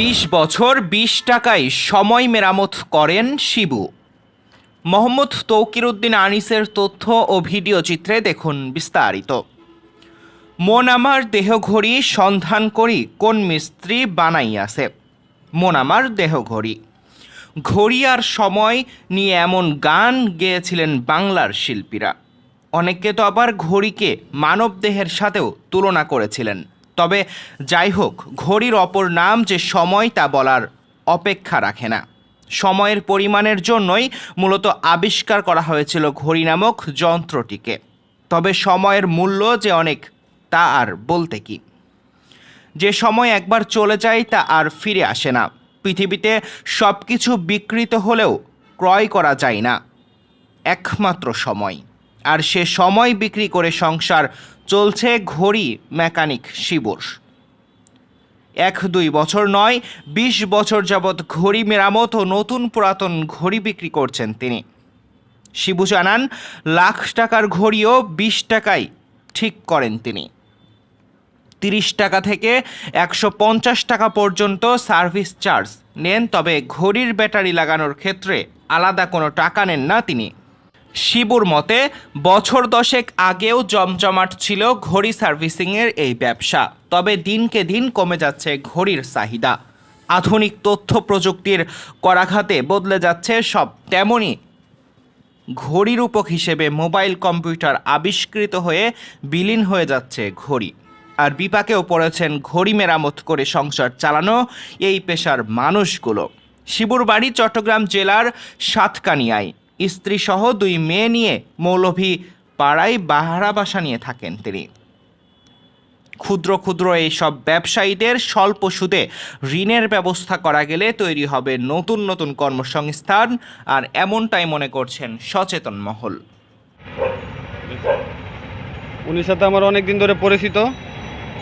বিশ বছর বিশ টাকায় সময় মেরামত করেন শিবু। মোহাম্মদ তৌকির উদ্দিন আনিসের তথ্য ও ভিডিও চিত্রে দেখুন বিস্তারিত। মন আমার দেহ ঘড়ি সন্ধান করি কোন মিস্ত্রি বানাইয়াছে। মন আমার দেহ ঘড়ি ঘড়ি আর সময় নিয়ে এমন গান গেয়েছিলেন বাংলার শিল্পীরা। অনেকে তো আবার ঘড়িকে মানবদেহের সাথেও তুলনা করেছিলেন। তবে যাই হোক ঘড়ির অপর নাম যে সময় তা বলার অপেক্ষা রাখে না। সময়ের পরিমাণের জন্যই মূলত আবিষ্কার করা হয়েছিল ঘড়ি নামক যন্ত্রটিকে। তবে সময়ের মূল্য যে অনেক, তা আর বলতে কি? যে সময় একবার চলে যায় তা আর ফিরে আসে না। পৃথিবীতে সব কিছু বিকৃত হলেও ক্রয় করা যায় না। একমাত্র সময়। আর সে সময় বিক্রি করে সংসার চলছে ঘড়ি মেকানিক শিবুর। এক দুই বছর নয়, বিশ বছর যাবৎ ঘড়ি মেরামত ও নতুন পুরাতন ঘড়ি বিক্রি করছেন তিনি। শিবু জানান, লাখ টাকার ঘড়িও বিশ টাকায় ঠিক করেন তিনি। তিরিশ টাকা থেকে একশো পঞ্চাশ টাকা পর্যন্ত সার্ভিস চার্জ নেন, তবে ঘড়ির ব্যাটারি লাগানোর ক্ষেত্রে আলাদা কোনো টাকা নেন না তিনি। শিবুর মতে, বছর দশেক আগেও জমজমাট ছিল ঘড়ি সার্ভিসিংয়ের এই ব্যবসা। তবে দিনকে দিন কমে যাচ্ছে ঘড়ির চাহিদা। আধুনিক তথ্য প্রযুক্তির করাঘাতে বদলে যাচ্ছে সব। তেমনই ঘড়ির রূপক হিসেবে মোবাইল কম্পিউটার আবিষ্কৃত হয়ে বিলীন হয়ে যাচ্ছে ঘড়ি। আর বিপাকেও পড়েছেন ঘড়ি মেরামত করে সংসার চালানো এই পেশার মানুষগুলো। শিবুর বাড়ি চট্টগ্রাম জেলার সাতকানিয়ায়। স্ত্রীসহ দুই মেয়ে নিয়ে মৌলভী পাড়ায় বাহারা বাসা নিয়ে থাকেন তিনি। ক্ষুদ্র ক্ষুদ্র এই সব ব্যবসায়ীদের স্বল্প সুদে ঋণের ব্যবস্থা করা গেলে তৈরি হবে নতুন নতুন কর্মসংস্থান আর এমনটাই মনে করছেন সচেতন মহল। উনির সাথে আমার অনেক দিন ধরে পরিচিত,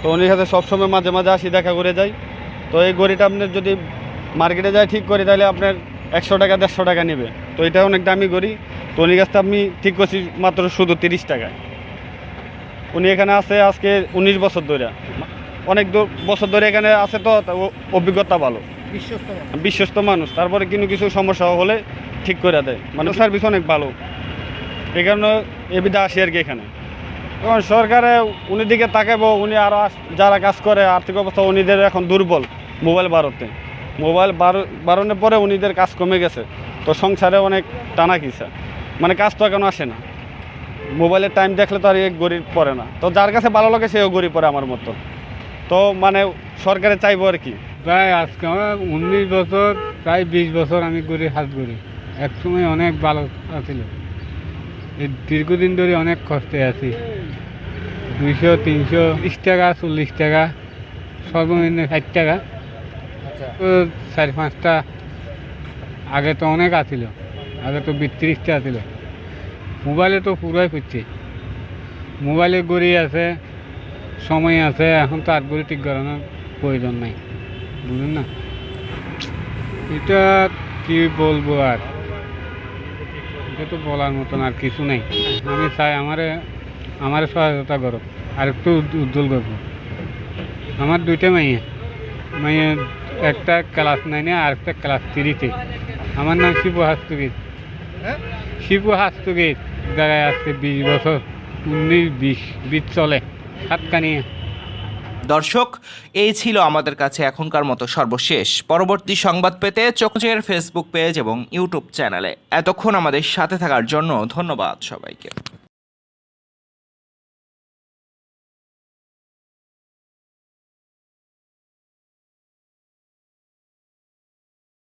তো উনির সাথে সবসময় মাঝে মাঝে আসি, দেখা করে যাই। তো এই গড়িটা আপনার যদি মার্কেটে যায় ঠিক করি, তাহলে আপনার একশো টাকা, দেড়শো টাকা নেবে। তো এটা অনেক দামি গড়ি তো উনি কাছে আমি ঠিক করছি মাত্র শুধু তিরিশ টাকায়। উনি এখানে আছে আজকে উনিশ বছর ধরে। অনেক বছর ধরে এখানে আছে তো অভিজ্ঞতা ভালো। বিশ্বস্ত মানুষ। তারপরে কিন্তু কিছু সমস্যা হলে ঠিক করে দেয়। মানে সার্ভিস অনেক ভালো। এই কারণে এবিধা আসি আর কি এখানে। এখন সরকারে উনি দিকে তাকাবো উনি আরও যারা কাজ করে আর্থিক অবস্থা উনিদের এখন দুর্বল মোবাইল বাড়তে। মোবাইল বাড়ানোর পরে উনিদের কাজ কমে গেছে। তো সংসারে অনেক টানা কিসা মানে কাজ তো এখন আসে না। মোবাইলের টাইম দেখলে তো আর এক গরিব পড়ে না। তো যার কাছে ভালো লাগে সেও গরিব পড়ে আমার মতো। তো মানে সরকারে চাইব আর কি। প্রায় আজকে আমার উনিশ বছর প্রায় বিশ বছর আমি করি হাত করি এক সময় অনেক ভালো আছিল। এই দীর্ঘদিন ধরে অনেক কষ্টে আছি। দুইশো তিনশো বিশ টাকা চল্লিশ টাকা সর্বনিম্ন ষাট টাকা। তো চারি পাঁচটা আগে তো অনেক আছিল, আগে তো বিত্রিশটা আছিল। মোবাইলে তো পুরাই করছে মোবাইলে গড়ি আছে, সময় আছে, এখন তো আর গড়ি ঠিক করানোর প্রয়োজন নাই। বুঝলেন না? এটা কি বলব আর? এটা তো বলার মতন আর কিছু নেই। আমি চাই আমারে আমারে সহায়তা করো, আর একটু উজ্জ্বল করব। আমার দুইটা মাইয়া মাইয়া একটা ক্লাস নাইনে আর একটা ক্লাস থ্রিতে আমার নাম শিবু হাস্তগীত। শিবু হাস্তগীত জায়গায় আজকে বিশ বছর উনিশ বিশ বিশ চলে সাতকানিয়া দর্শক এই ছিল আমাদের কাছে এখনকার মতো সর্বশেষ। পরবর্তী সংবাদ পেতে চোখের ফেসবুক পেজ এবং ইউটিউব চ্যানেলে। এতক্ষণ আমাদের সাথে থাকার জন্য ধন্যবাদ সবাইকে।